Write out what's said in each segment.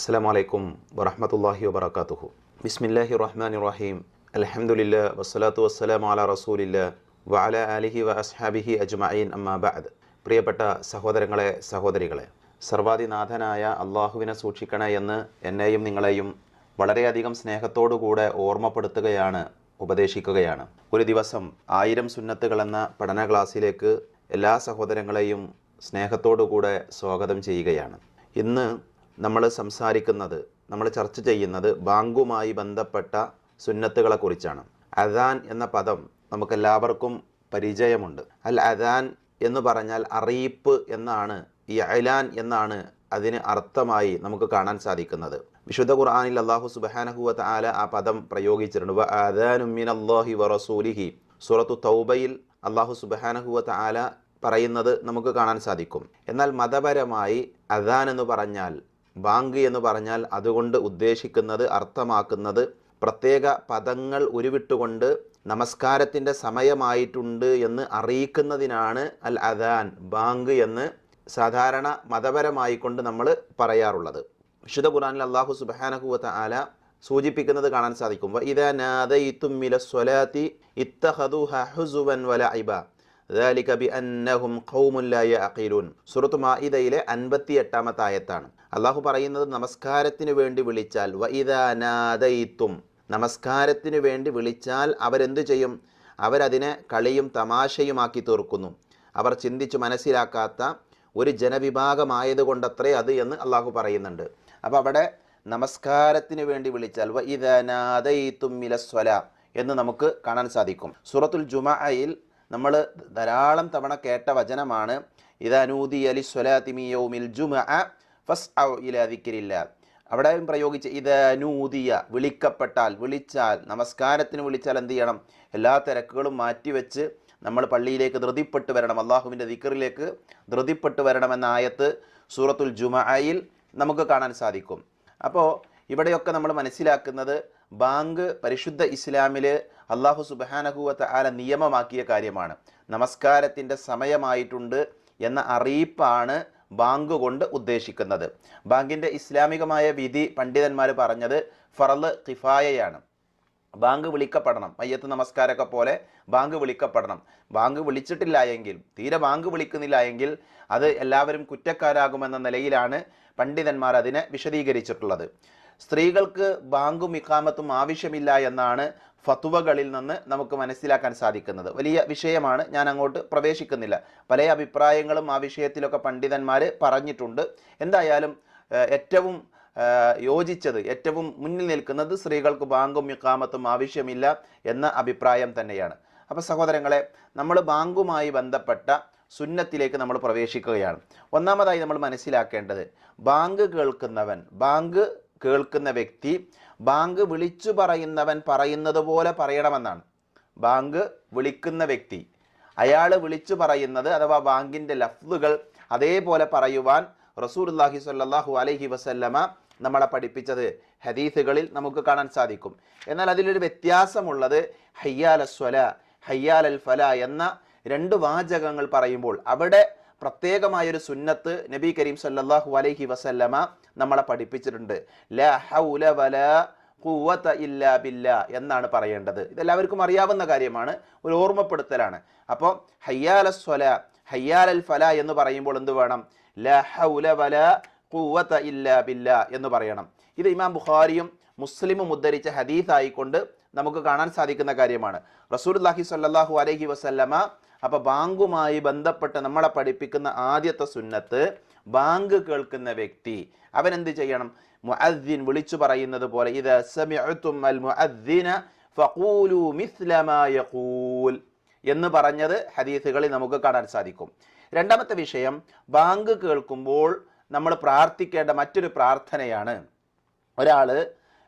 അസ്സാം വലൈക്കും വറഹമത്തല്ലാഹി വബർക്കാത്തുഹു ബിസ്മില്ലാഹി റഹ്മാൻ റഹീം അലഹമുല്ല വസ്സലാത്തു വസ്സലാം അല റസൂലില്ല വഅല അലിഹി വ അസ്ഹാബിഹി അജ്മഈൻ അമ്മാ ബഅദ്. പ്രിയപ്പെട്ട സഹോദരങ്ങളെ സഹോദരികളെ സർവാധിനാഥനായ അള്ളാഹുവിനെ സൂക്ഷിക്കണേ എന്ന് എന്നെയും നിങ്ങളെയും വളരെയധികം സ്നേഹത്തോടുകൂടെ ഓർമ്മപ്പെടുത്തുകയാണ് ഉപദേശിക്കുകയാണ്. ഒരു ദിവസം ആയിരം സുന്നത്തുകൾ എന്ന പഠന ക്ലാസ്സിലേക്ക് എല്ലാ സഹോദരങ്ങളെയും സ്നേഹത്തോടുകൂടെ സ്വാഗതം ചെയ്യുകയാണ്. ഇന്ന് നമ്മൾ സംസാരിക്കുന്നത് നമ്മൾ ചർച്ച ചെയ്യുന്നത് ബാങ്കുമായി ബന്ധപ്പെട്ട സുന്നത്തുകളെ കുറിച്ചാണ്. അദാൻ എന്ന പദം നമുക്കെല്ലാവർക്കും പരിചയമുണ്ട്. അൽ അദാൻ എന്ന് പറഞ്ഞാൽ അറിയിപ്പ് എന്നാണ് ഈ അലാൻ എന്നാണ് അതിന് അർത്ഥമായി നമുക്ക് കാണാൻ സാധിക്കുന്നത്. വിശുദ്ധ ഖുർആാനിൽ അള്ളാഹു സുബാനഹുവ ആല ആ പദം പ്രയോഗിച്ചിട്ടുണ്ട്. വ അദാനും മിൻ അള്ളാഹി വ സൂറത്തു തൗബയിൽ അള്ളാഹു സുബാനഹുവ ആല പറയുന്നത് നമുക്ക് കാണാൻ സാധിക്കും. എന്നാൽ മതപരമായി അദാൻ എന്ന് പറഞ്ഞാൽ ബാങ്ക് എന്ന് പറഞ്ഞാൽ അതുകൊണ്ട് ഉദ്ദേശിക്കുന്നത് അർത്ഥമാക്കുന്നത് പ്രത്യേക പദങ്ങൾ ഉരുവിട്ടുകൊണ്ട് നമസ്കാരത്തിന്റെ സമയമായിട്ടുണ്ട് എന്ന് അറിയിക്കുന്നതിനാണ് അൽ അദാൻ ബാങ്ക് എന്ന് സാധാരണ മതപരമായി കൊണ്ട് നമ്മൾ പറയാറുള്ളത്. വിശുദ്ധ ഖുറാനിൽ അള്ളാഹു സുബാനഹുവത്ത ആല സൂചിപ്പിക്കുന്നത് കാണാൻ സാധിക്കും. സൂറത്ത് മാഇദയിലെ അൻപത്തി എട്ടാമത്തെ ആയത്താണ്. അള്ളാഹു പറയുന്നത് നമസ്കാരത്തിന് വേണ്ടി വിളിച്ചാൽ വൈദാനാദയിത്തും നമസ്കാരത്തിന് വേണ്ടി വിളിച്ചാൽ അവരെന്ത് ചെയ്യും? അവരതിനെ കളിയും തമാശയുമാക്കി തീർക്കുന്നു. അവർ ചിന്തിച്ചു മനസ്സിലാക്കാത്ത ഒരു ജനവിഭാഗമായതുകൊണ്ടത്രേ അത് എന്ന് അള്ളാഹു പറയുന്നുണ്ട്. അപ്പോൾ അവിടെ നമസ്കാരത്തിന് വേണ്ടി വിളിച്ചാൽ വ മിലസ്വല എന്ന് നമുക്ക് കാണാൻ സാധിക്കും. സൂറത്തുൽ ജുമായിൽ നമ്മൾ ധാരാളം തവണ കേട്ട വചനമാണ് ഇതനൂതി അലി സ്വലാത്തിമിയൗമിൽ ജുമഅ ഫസ് ഇലാതിക്കരില്ല അവിടെ പ്രയോഗിച്ച് നൂതിയ വിളിക്കപ്പെട്ടാൽ വിളിച്ചാൽ നമസ്കാരത്തിന് വിളിച്ചാൽ എന്ത് ചെയ്യണം? എല്ലാ തിരക്കുകളും മാറ്റിവെച്ച് നമ്മൾ പള്ളിയിലേക്ക് ധൃതിപ്പെട്ട് വരണം. അള്ളാഹുവിന്റെ ദിക്കറിലേക്ക് ധൃതിപ്പെട്ട് വരണമെന്ന ആയത്ത് സൂറത്തുൽ ജുമഅയിൽ നമുക്ക് കാണാൻ സാധിക്കും. അപ്പോൾ ഇവിടെയൊക്കെ നമ്മൾ മനസ്സിലാക്കുന്നത് ബാങ്ക് പരിശുദ്ധ ഇസ്ലാമിൽ അള്ളാഹു സുബാനഹുവത്ത് ആല നിയമമാക്കിയ കാര്യമാണ്. നമസ്കാരത്തിന്റെ സമയമായിട്ടുണ്ട് എന്ന അറിയിപ്പാണ് ബാങ്ക് കൊണ്ട് ഉദ്ദേശിക്കുന്നത്. ബാങ്കിന്റെ ഇസ്ലാമികമായ വിധി പണ്ഡിതന്മാർ പറഞ്ഞത് ഫറൽ കിഫായയാണ്. ബാങ്ക് വിളിക്കപ്പെടണം. മയ്യത്ത് നമസ്കാരമൊക്കെ പോലെ ബാങ്ക് വിളിക്കപ്പെടണം. ബാങ്ക് വിളിച്ചിട്ടില്ല എങ്കിൽ തീരെ ബാങ്ക് വിളിക്കുന്നില്ല എങ്കിൽ അത് എല്ലാവരും കുറ്റക്കാരാകുമെന്ന നിലയിലാണ് പണ്ഡിതന്മാർ അതിനെ വിശദീകരിച്ചിട്ടുള്ളത്. സ്ത്രീകൾക്ക് ബാങ്കും ഇക്കാമത്തും ആവശ്യമില്ല എന്നാണ് ഫത്തുവകളിൽ നിന്ന് നമുക്ക് മനസ്സിലാക്കാൻ സാധിക്കുന്നത്. വലിയ വിഷയമാണ്. ഞാൻ അങ്ങോട്ട് പ്രവേശിക്കുന്നില്ല. പല അഭിപ്രായങ്ങളും ആ വിഷയത്തിലൊക്കെ പണ്ഡിതന്മാർ പറഞ്ഞിട്ടുണ്ട്. എന്തായാലും ഏറ്റവും യോജിച്ചത് ഏറ്റവും മുന്നിൽ നിൽക്കുന്നത് സ്ത്രീകൾക്ക് ബാങ്കും ഇക്കാമത്തും ആവശ്യമില്ല എന്ന അഭിപ്രായം തന്നെയാണ്. അപ്പോൾ സഹോദരങ്ങളെ നമ്മൾ ബാങ്കുമായി ബന്ധപ്പെട്ട സുന്നത്തിലേക്ക് നമ്മൾ പ്രവേശിക്കുകയാണ്. ഒന്നാമതായി നമ്മൾ മനസ്സിലാക്കേണ്ടത് ബാങ്ക് കേൾക്കുന്നവൻ ബാങ്ക് കേൾക്കുന്ന വ്യക്തി ബാങ്ക് വിളിച്ചു പറയുന്നവൻ പറയുന്നത് പോലെ പറയണമെന്നാണ്. ബാങ്ക് വിളിക്കുന്ന വ്യക്തി അയാൾ വിളിച്ചു പറയുന്നത് അഥവാ ബാങ്കിന്റെ ലഫ്ലുകൾ അതേപോലെ പറയുവാൻ റസൂർല്ലാഹി സ്വല്ലല്ലാഹു അലഹി വസല്ലമ നമ്മളെ പഠിപ്പിച്ചത് ഹദീസുകളിൽ നമുക്ക് കാണാൻ സാധിക്കും. എന്നാൽ അതിലൊരു വ്യത്യാസമുള്ളത് ഹയ്യാൽ അസ്വല ഹയ്യാൽ അൽ ഫല എന്ന രണ്ട് വാചകങ്ങൾ പറയുമ്പോൾ അവിടെ പ്രത്യേകമായൊരു സുന്നത്ത് നബി കരീം സല്ലാഹു അലൈഹി വസല്ലമ നമ്മളെ പഠിപ്പിച്ചിട്ടുണ്ട്. ലാ ഹൗല വലാ ഖുവത ഇല്ലാ ബില്ല എന്നാണ് പറയേണ്ടത്. ഇതെല്ലാവർക്കും അറിയാവുന്ന കാര്യമാണ്. ഒരു ഓർമ്മപ്പെടുത്തലാണ്. അപ്പോൾ ഹയ്യാല സ്വല ഫല എന്ന് പറയുമ്പോൾ എന്ത് വേണം? ല ഹൗല വല ഖുവത ഇല്ലാ ബില്ല എന്ന് പറയണം. ഇത് ഇമാം ബുഖാരിയും മുസ്ലിമും ഉദ്ധരിച്ച ഹദീസ് ആയിക്കൊണ്ട് നമുക്ക് കാണാൻ സാധിക്കുന്ന കാര്യമാണ്. റസൂലുല്ലാഹി സല്ലാഹു അലഹി വസല്ലമ അപ്പൊ ബാങ്കുമായി ബന്ധപ്പെട്ട് നമ്മളെ പഠിപ്പിക്കുന്ന ആദ്യത്തെ സുന്നത്ത് ബാങ്ക് കേൾക്കുന്ന വ്യക്തി. അവൻ എന്ത് ചെയ്യണം? മുഅദ്ദിൻ വിളിച്ചു പറയുന്നത് പോലെ ഇത് മുഅദ്ദിന ഫഖൂലു യഖൂൽ എന്ന് പറഞ്ഞത് ഹദീസുകളിൽ നമുക്ക് കാണാൻ സാധിക്കും. രണ്ടാമത്തെ വിഷയം ബാങ്ക് കേൾക്കുമ്പോൾ നമ്മൾ പ്രാർത്ഥിക്കേണ്ട മറ്റൊരു പ്രാർത്ഥനയാണ്. ഒരാൾ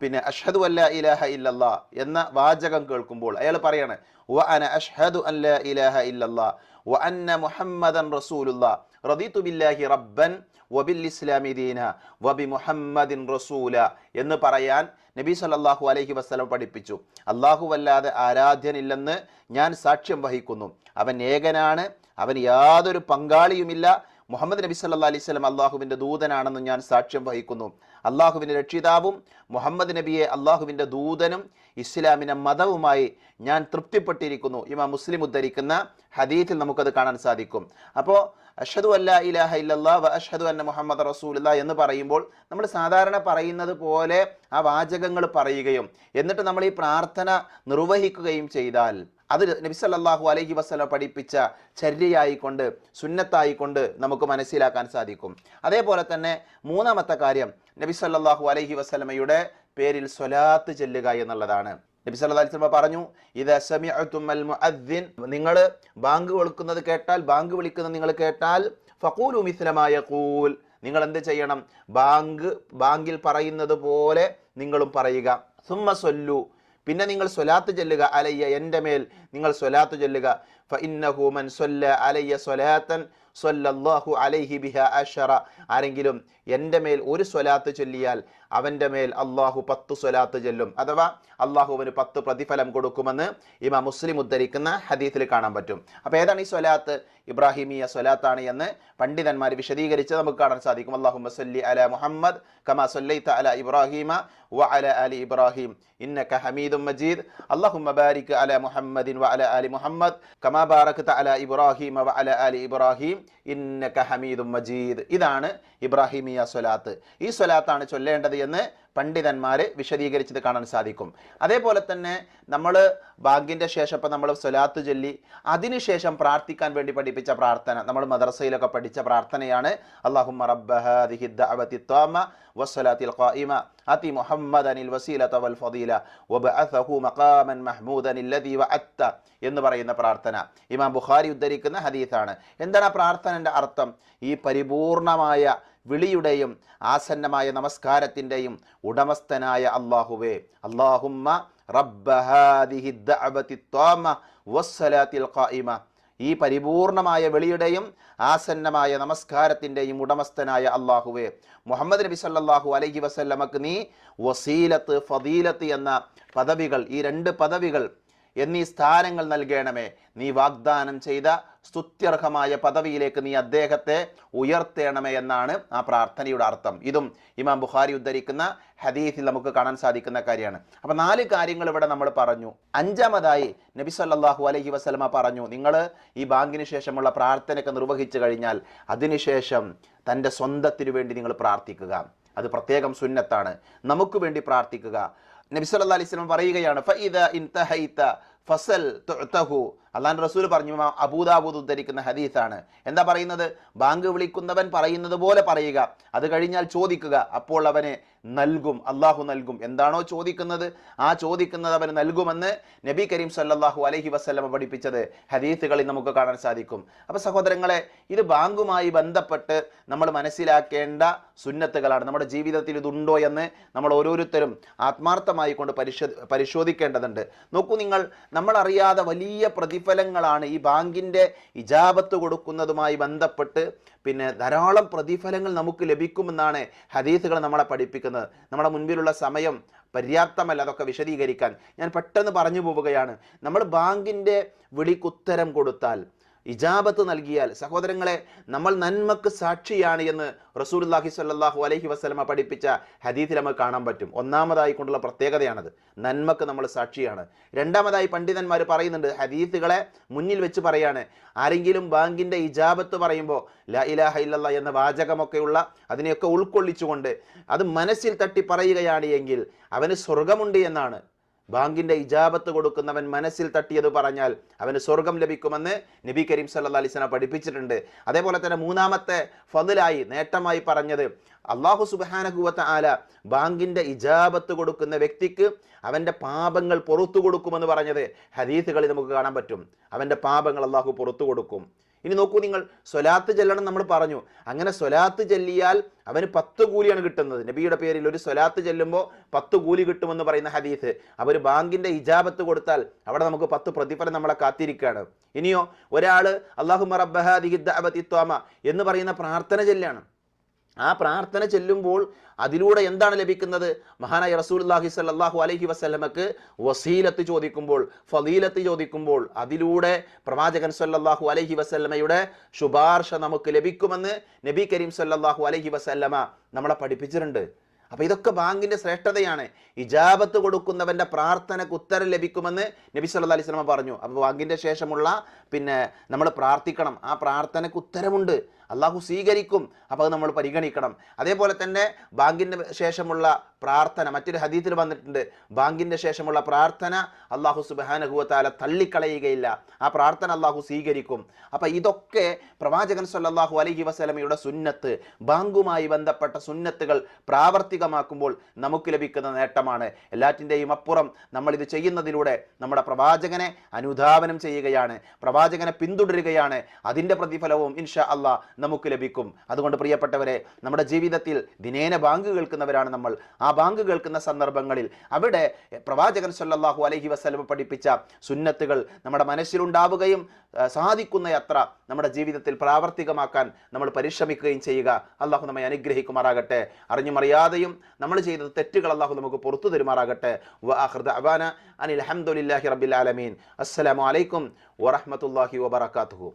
പിന്നെ അഷ്ഹദു അല്ല ഇലാഹ ഇല്ലല്ലാ എന്ന വാചകം കേൾക്കുമ്പോൾ അയാൾ പറയാണ് വ അന അഷ്ഹദു അല്ല ഇലാഹ ഇല്ലല്ലാ വ അന്ന മുഹമ്മദൻ റസൂലുല്ലാ റദീതു ബില്ലാഹി റബ്ബൻ വബിൽ ഇസ്ലാമി ദീന വബി മുഹമ്മദിൻ റസൂല എന്ന് പറയാൻ നബി സല്ലാഹു അലഹി വസല്ലം പഠിപ്പിച്ചു. അല്ലാഹു വല്ലാതെ ആരാധ്യനില്ലെന്ന് ഞാൻ സാക്ഷ്യം വഹിക്കുന്നു. അവൻ ഏകനാണ് അവൻ യാതൊരു പങ്കാളിയുമില്ല മുഹമ്മദ് നബി സല്ലാ അലൈഹി സ്വലം അള്ളാഹുവിന്റെ ദൂതനാണെന്ന് ഞാൻ സാക്ഷ്യം വഹിക്കുന്നു. അള്ളാഹുവിന്റെ രക്ഷിതാവും മുഹമ്മദ് നബിയെ അള്ളാഹുവിന്റെ ദൂതനും ഇസ്ലാമിന്റെ മതവുമായി ഞാൻ തൃപ്തിപ്പെട്ടിരിക്കുന്നു. ഇമാ മുസ്ലിം ഉദ്ധരിക്കുന്ന ഹദീത്തിൽ നമുക്കത് കാണാൻ സാധിക്കും. അപ്പോൾ അഷദു അല്ല ഇലാഹ ഇല്ലല്ലാ വ അഷദു അന്ന മുഹമ്മദ് റസൂലുള്ള എന്ന് പറയുമ്പോൾ നമ്മൾ സാധാരണ പറയുന്നത് പോലെ ആ വാചകങ്ങൾ പറയുകയും എന്നിട്ട് നമ്മൾ ഈ പ്രാർത്ഥന നിർവഹിക്കുകയും ചെയ്താൽ അത് നബി സല്ലല്ലാഹു അലൈഹി വസല്ലം പഠിപ്പിച്ച ചര്യയായിക്കൊണ്ട് സുന്നത്തായിക്കൊണ്ട് നമുക്ക് മനസ്സിലാക്കാൻ സാധിക്കും. അതേപോലെ തന്നെ മൂന്നാമത്തെ കാര്യം നബി സല്ലല്ലാഹു അലൈഹി വസല്ലമയുടെ പേരിൽ സ്വലാത്ത് ചെല്ലുക എന്നുള്ളതാണ്. നബി സല്ലാ അലിസ്ലമ പറഞ്ഞു ഇത് നിങ്ങൾ ബാങ്ക് വിളിക്കുന്നത് കേട്ടാൽ ബാങ്ക് വിളിക്കുന്നത് നിങ്ങൾ കേട്ടാൽ ഫക്കൂലു മിസ്ലമായ കൂൽ നിങ്ങൾ എന്ത് ചെയ്യണം? ബാങ്ക് ബാങ്കിൽ പറയുന്നത് പോലെ നിങ്ങളും പറയുക. സുമ്മ സൊല്ലു. പിന്നെ നിങ്ങൾ സ്വലാത്ത് ചെല്ലുക അലയ്യ എന്റെ മേൽ നിങ്ങൾ സ്വലാത്ത് ചൊല്ലുക. ഫ ഇന്നഹു മൻ സല്ല അലയ്യ സ്വലാത്തൻ സ്വല്ലല്ലാഹു അലൈഹി ബിഹ അഷറ ആരെങ്കിലും എന്റെ മേൽ ഒരു സ്വലാത്ത് ചൊല്ലിയാൽ അവന്റെ മേൽ അള്ളാഹു പത്ത് സ്വലാത്ത് ചൊല്ലും. അഥവാ അള്ളാഹുവിന് പത്ത് പ്രതിഫലം കൊടുക്കുമെന്ന് ഇമാ മുസ്ലിം ഉദ്ധരിക്കുന്ന ഹദീത്തിൽ കാണാൻ പറ്റും. അപ്പോൾ ഏതാണ് ഈ സ്വലാത്ത്? ഇബ്രാഹിമിയ സ്വലാത്താണ് എന്ന് പണ്ഡിതന്മാർ വിശദീകരിച്ച് നമുക്ക് കാണാൻ സാധിക്കും. അള്ളാഹു സല്ലി അല മുഹമ്മദ് കമാ സല്ലൈത അല ഇബ്രാഹിമ വ അല അലി ഇബ്രാഹിം. ഇന്നക ഹമീദും മജീദ്. അള്ളാഹു ബാരിക് അല മുഹമ്മദിൻ വ അല അലി മുഹമ്മദ് കമാ അലി ഇബ്രാഹിം ഇന്നക മജീദ്. ഇതാണ് ഇബ്രാഹിമിയ സ്വലാത്ത്. ഈ സ്വലാത്താണ് ചൊല്ലേണ്ടത് എന്ന് പണ്ഡിതന്മാർ വിശദീകരിച്ചത് കാണാൻ സാധിക്കും. അതേപോലെ തന്നെ നമ്മൾ ബാങ്കിന്റെ ശേഷം ഇപ്പം നമ്മൾ സ്വലാത്ത് ചൊല്ലി അതിനുശേഷം പ്രാർത്ഥിക്കാൻ വേണ്ടി പഠിപ്പിച്ച പ്രാർത്ഥന നമ്മൾ മദ്രസയിലൊക്കെ പഠിച്ച പ്രാർത്ഥനയാണ് അള്ളാഹുമ്മ ഖായിമ വസീലത വൽ ഫദീല മഖാമൻ വഅത്ത എന്ന് പറയുന്ന പ്രാർത്ഥന. ഇമാം ബുഖാരി ഉദ്ധരിക്കുന്ന ഹദീസാണ്. എന്താണ് ആ പ്രാർത്ഥനയുടെ അർത്ഥം? ഈ പരിപൂർണമായ വിളിയുടെയും ആസന്നമായ നമസ്കാരത്തിന്റെയും ഉടമസ്ഥനായ അള്ളാഹുവേ അള്ളാഹുമ്മ റബ്ബഹാദിഹി ദഅവതി ത്വാമ വസ്സലാത്തിൽ ഖായിമ. ഈ പരിപൂർണമായ വെളിയുടെയും ആസന്നമായ നമസ്കാരത്തിന്റെയും ഉടമസ്ഥനായ അള്ളാഹുവേ മുഹമ്മദ് നബി സല്ലാഹു അലൈഹി വസല്ലമക്ക് നീ വസീലത്ത് ഫദീലത്ത് എന്ന പദവികൾ ഈ രണ്ട് പദവികൾ എന്നീ സ്ഥാനങ്ങൾ നൽകണമേ. നീ വാഗ്ദാനം ചെയ്ത സ്തുത്യർഹമായ പദവിയിലേക്ക് നീ അദ്ദേഹത്തെ ഉയർത്തേണമേ എന്നാണ് ആ പ്രാർത്ഥനയുടെ അർത്ഥം. ഇതും ഇമാം ബുഖാരി ഉദ്ധരിക്കുന്ന ഹദീസിൽ നമുക്ക് കാണാൻ സാധിക്കുന്ന കാര്യമാണ്. അപ്പം നാല് കാര്യങ്ങൾ ഇവിടെ നമ്മൾ പറഞ്ഞു. അഞ്ചാമതായി നബി സല്ലാഹു അലഹി വസ്ലമ പറഞ്ഞു നിങ്ങൾ ഈ ബാങ്കിന് ശേഷമുള്ള പ്രാർത്ഥനയൊക്കെ നിർവഹിച്ചു കഴിഞ്ഞാൽ അതിനുശേഷം തന്റെ സ്വന്തത്തിനു വേണ്ടി നിങ്ങൾ പ്രാർത്ഥിക്കുക. അത് പ്രത്യേകം സുന്നത്താണ്. നമുക്ക് വേണ്ടി പ്രാർത്ഥിക്കുക. നബി സല്ലല്ലാഹു അലൈഹി വസല്ലം പറയുകയാണ് ഫസൽ തുഅതഹു. അള്ളാൻ റസൂൽ പറഞ്ഞു അബൂദാബൂദ് ഉദ്ധരിക്കുന്ന ഹദീസാണ്. എന്താ പറയുന്നത്? ബാങ്ക് വിളിക്കുന്നവൻ പറയുന്നത് പോലെ പറയുക. അത് കഴിഞ്ഞാൽ ചോദിക്കുക. അപ്പോൾ അവന് നൽകും അള്ളാഹു നൽകും. എന്താണോ ചോദിക്കുന്നത്? ആ ചോദിക്കുന്നത് അവന് നൽകുമെന്ന് നബി കരീം സല്ലാഹു അലഹി വസ്ലമ പഠിപ്പിച്ചത് ഹദീസുകളിൽ നമുക്ക് കാണാൻ സാധിക്കും. അപ്പോൾ സഹോദരങ്ങളെ ഇത് ബാങ്കുമായി ബന്ധപ്പെട്ട് നമ്മൾ മനസ്സിലാക്കേണ്ട സുന്നത്തുകളാണ്. നമ്മുടെ ജീവിതത്തിൽ ഇതുണ്ടോ എന്ന് നമ്മൾ ഓരോരുത്തരും ആത്മാർത്ഥമായി കൊണ്ട് പരിശോ പരിശോധിക്കേണ്ടതുണ്ട്. നോക്കൂ നിങ്ങൾ നമ്മൾ അറിയാതെ വലിയ പ്രതിഫലങ്ങളാണ് ഈ ബാങ്കിന്റെ ഇജാബത്ത് കൊടുക്കുന്നതുമായി ബന്ധപ്പെട്ട് പിന്നെ ധാരാളം പ്രതിഫലങ്ങൾ നമുക്ക് ലഭിക്കുമെന്നാണ് ഹദീസുകൾ നമ്മളെ പഠിപ്പിക്കുന്നത്. നമ്മുടെ മുൻപിലുള്ള സമയം പര്യാപ്തമല്ല അതൊക്കെ വിശദീകരിക്കാൻ. ഞാൻ പെട്ടെന്ന് പറഞ്ഞു പോവുകയാണ്. നമ്മൾ ബാങ്കിന്റെ വിളിക്കുത്തരം കൊടുത്താൽ ഇജാബത്ത് നൽകിയാൽ സഹോദരങ്ങളെ നമ്മൾ നന്മക്ക് സാക്ഷിയാണ് എന്ന് റസൂലുല്ലാഹി സ്വല്ലല്ലാഹു അലഹി വസ്ലമ പഠിപ്പിച്ച ഹദീത്തിൽ നമുക്ക് കാണാൻ പറ്റും. ഒന്നാമതായി കൊണ്ടുള്ള പ്രത്യേകതയാണത്. നന്മക്ക് നമ്മൾ സാക്ഷിയാണ്. രണ്ടാമതായി പണ്ഡിതന്മാർ പറയുന്നുണ്ട് ഹദീസുകളെ മുന്നിൽ വെച്ച് പറയാണ്. ആരെങ്കിലും ബാങ്കിന്റെ ഇജാബത്ത് പറയുമ്പോൾ ല ഇലാഹ ഇല്ലല്ലാ എന്ന വാചകമൊക്കെയുള്ള അതിനെയൊക്കെ ഉൾക്കൊള്ളിച്ചുകൊണ്ട് അത് മനസ്സിൽ തട്ടി പറയുകയാണ് എങ്കിൽ അവന് സ്വർഗമുണ്ട് എന്നാണ്. ബാങ്കിന്റെ ഇജാബത്ത് കൊടുക്കുന്നവൻ മനസ്സിൽ തട്ടിയത് പറഞ്ഞാൽ അവന് സ്വർഗം ലഭിക്കുമെന്ന് നബി കരീം സല്ലാ അലിസ്ന പഠിപ്പിച്ചിട്ടുണ്ട്. അതേപോലെ തന്നെ മൂന്നാമത്തെ ഫതിലായി നേട്ടമായി പറഞ്ഞത് അള്ളാഹു സുബാനഹുവത്ത ആല ബാങ്കിന്റെ ഇജാബത്ത് കൊടുക്കുന്ന വ്യക്തിക്ക് അവന്റെ പാപങ്ങൾ പുറത്തു കൊടുക്കുമെന്ന് പറഞ്ഞത് ഹദീസുകളിൽ നമുക്ക് കാണാൻ പറ്റും. അവന്റെ പാപങ്ങൾ അള്ളാഹു പുറത്തു കൊടുക്കും. ഇനി നോക്കൂ നിങ്ങൾ സ്വലാത്ത് ചെല്ലണം നമ്മൾ പറഞ്ഞു. അങ്ങനെ സ്വലാത്ത് ചെല്ലിയാൽ അവന് പത്ത് കൂലിയാണ് കിട്ടുന്നത്. നബിയുടെ പേരിൽ ഒരു സ്വലാത്ത് ചെല്ലുമ്പോൾ പത്ത് കൂലി കിട്ടുമെന്ന് പറയുന്ന ഹദീസ്. അവർ ബാങ്കിന്റെ ഇജാബത്ത് കൊടുത്താൽ അവിടെ നമുക്ക് പത്ത് പ്രതിഫലം നമ്മളെ കാത്തിരിക്കുകയാണ്. ഇനിയോ ഒരാൾ അള്ളാഹു എന്ന് പറയുന്ന പ്രാർത്ഥന ചെല്ലാണ്. ആ പ്രാർത്ഥന ചെല്ലുമ്പോൾ അതിലൂടെ എന്താണ് ലഭിക്കുന്നത്? മഹാനായ റസൂലുള്ളാഹി സല്ലാഹു അലഹി വസ്ലമക്ക് വസീലത്ത് ചോദിക്കുമ്പോൾ ഫലീലത്ത് ചോദിക്കുമ്പോൾ അതിലൂടെ പ്രവാചകൻ സല്ലാഹു അലഹി വസ്ലമയുടെ ശുപാർശ നമുക്ക് ലഭിക്കുമെന്ന് നബി കരീം സല്ലാഹു അലഹി വസല്ലമ നമ്മളെ പഠിപ്പിച്ചിട്ടുണ്ട്. അപ്പോൾ ഇതൊക്കെ ബാങ്കിന്റെ ശ്രേഷ്ഠതയാണ്. ഇജാബത്ത് കൊടുക്കുന്നവന്റെ പ്രാർത്ഥനക്ക് ഉത്തരം ലഭിക്കുമെന്ന് നബി സല്ല അലൈഹി വസല്ലമ പറഞ്ഞു. അപ്പോൾ ബാങ്കിന്റെ ശേഷമുള്ള പിന്നെ നമ്മൾ പ്രാർത്ഥിക്കണം. ആ പ്രാർത്ഥനക്ക് ഉത്തരമുണ്ട്. അള്ളാഹു സ്വീകരിക്കും. അപ്പോൾ അത് നമ്മൾ പരിഗണിക്കണം. അതേപോലെ തന്നെ ബാങ്കിന്റെ ശേഷമുള്ള പ്രാർത്ഥന മറ്റൊരു ഹദീത്തിൽ വന്നിട്ടുണ്ട്. ബാങ്കിന്റെ ശേഷമുള്ള പ്രാർത്ഥന അള്ളാഹു സുബാനഹുവത്താല തള്ളിക്കളയുകയില്ല. ആ പ്രാർത്ഥന അള്ളാഹു സ്വീകരിക്കും. അപ്പം ഇതൊക്കെ പ്രവാചകൻ സല്ലാഹു അലഹി വസല്ലമയുടെ സുന്നത്ത്. ബാങ്കുമായി ബന്ധപ്പെട്ട സുന്നത്തുകൾ പ്രാവർത്തികമാക്കുമ്പോൾ നമുക്ക് ലഭിക്കുന്ന നേട്ടമാണ്. എല്ലാറ്റിന്റെയും അപ്പുറം നമ്മൾ ഇത് ചെയ്യുന്നതിലൂടെ നമ്മുടെ പ്രവാചകനെ അനുധാവനം ചെയ്യുകയാണ്. പ്രവാചകനെ പിന്തുടരുകയാണ്. അതിന്റെ പ്രതിഫലവും ഇൻഷാ അള്ളാഹ് നമുക്ക് ലഭിക്കും. അതുകൊണ്ട് പ്രിയപ്പെട്ടവരെ നമ്മുടെ ജീവിതത്തിൽ ദിനേന ബാങ്ക് കേൾക്കുന്നവരാണ് നമ്മൾ. ആ ബാങ്ക് കേൾക്കുന്ന സന്ദർഭങ്ങളിൽ അവിടെ പ്രവാചകൻ സല്ലാഹു അലഹി വസല്ലം പഠിപ്പിച്ച സുന്നത്തുകൾ നമ്മുടെ മനസ്സിലുണ്ടാവുകയും സാധിക്കുന്ന അത്ര നമ്മുടെ ജീവിതത്തിൽ പ്രാവർത്തികമാക്കാൻ നമ്മൾ പരിശ്രമിക്കുകയും ചെയ്യുക. അള്ളാഹു നമ്മെ അനുഗ്രഹിക്കുമാറാകട്ടെ. അറിഞ്ഞുമറിയാതെയും നമ്മൾ ചെയ്ത തെറ്റുകൾ അള്ളാഹു നമുക്ക് പുറത്തു തരുമാറാകട്ടെ. അനിൽ ഹംദുലില്ലാഹി റബ്ബിൽ ആലമീൻ. അസ്സലാമു അലൈക്കും വറഹ്മത്തുള്ളാഹി വബറകാതുഹു.